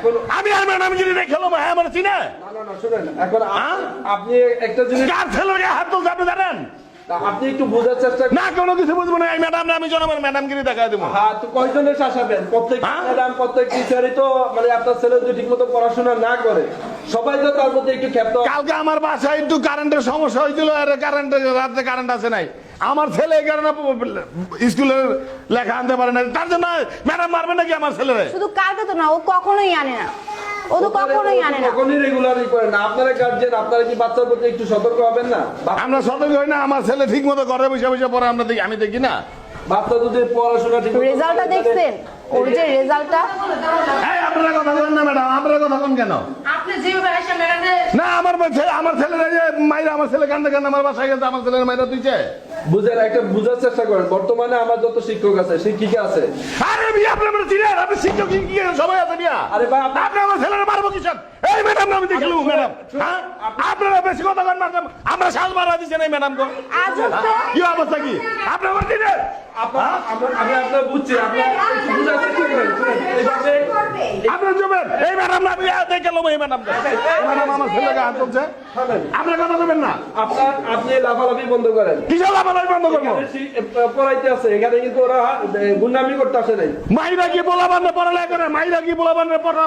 এখন আমি আর ম্যাডাম রেখে খেলো হ্যাঁ আমার চিনে? না না না শুনেন এখন হ্যাঁ? আপনি একটা জিনিস কার গায়ে হাত তুলছে আপনি জানেন? আপনি একটু বোঝার চেষ্টা না কোনো কিছু বুঝব না। এই ম্যাডাম আমি জনমের ম্যাডাম গিরি দেখা দেবো। হ্যাঁ তো কয়জনের শাসাবেন? প্রত্যেক হ্যাঁ? ম্যাডাম প্রত্যেক টিচারই তো মানে আপনার ছেলে যদি ঠিক মতো পড়াশোনা না করে সবাই তো তার মধ্যে একটু ক্ষেপ্ত। কালকে আমার বাসায় একটু কারেন্টের সমস্যা হয়েছিল আর কারেন্টের রাতে কারেন্ট আছে নাই। আমার ছেলে এই কারণে স্কুলের লেখা আনতে পারে না। তার জন্য ম্যাডাম মারবে নাকি আমার ছেলে শুধু কালকে তো না ও কখনোই আনে না। ও তো কখনোই আনে না। কখনই রেগুলারই করে না। আপনারা গার্জেন আপনারা কি বাচ্চার প্রতি একটু সতর্ক হবেন না? আমরা সতর্ক হই না আমার ছেলে ঠিক মতো ঘরে বসে বসে পড়ে আমরা দেখি আমি দেখি না। বাচ্চা যদি পড়াশোনা ঠিক মতো রেজাল্টটা করে, দেখছেন? ওর যে রেজাল্টটা এই আপনারা কথা বলেন না ম্যাডাম। আপনারা কথা বলেন কেন? আপনি যেভাবে এসে ম্যাডামে না আমার ছেলে আমার ছেলেরা যে মাইরা আমার ছেলে কান্দে কান্দে আমার বাসায় গেছে আমার ছেলের মাইরা তুইছে। বুঝেন একটা বুঝার চেষ্টা করেন। বর্তমানে আমার যত শিক্ষক আছে শিক্ষিকা আছে? আরে বিয়া আপনি আমার চিনেন? আপনি শিক্ষক কি কি সবাই আছে বিয়া আরে ভাই, আপনি- আপনি আমার ছেলের মারবো কিসব এই ম্যাডাম আমি দেখলু ম্যাডাম হ্যাঁ? আপনারা বেশি কথা বলেন ম্যাডাম আমরা সাজ মারা দিচ্ছেন এই ম্যাডাম কো। কি অবস্থা কি? আপনি আমার আমরা- আমি আপনার বুঝছি আপনার একটু বুঝার চেষ্টা করেন শুনেন, এইভাবে আপনার জমেন এই ম্যাডাম ম্যাডাম আমার ছেলেকে হাত তুলছে। শোনেন, আপনার কথা দেবেন না। আপনার আপনি লাফালাফি বন্ধ করেন। কিসব লাফালাফি বন্ধ করব? পড়াইতে আছে। এখানে কিন্তু ওরা গুন্ডামি করতে আসে নাই। মাইরা কি বলা বান্ধে পড়ালেখা করে? মাইরা কি বলা বান্ধে পড়া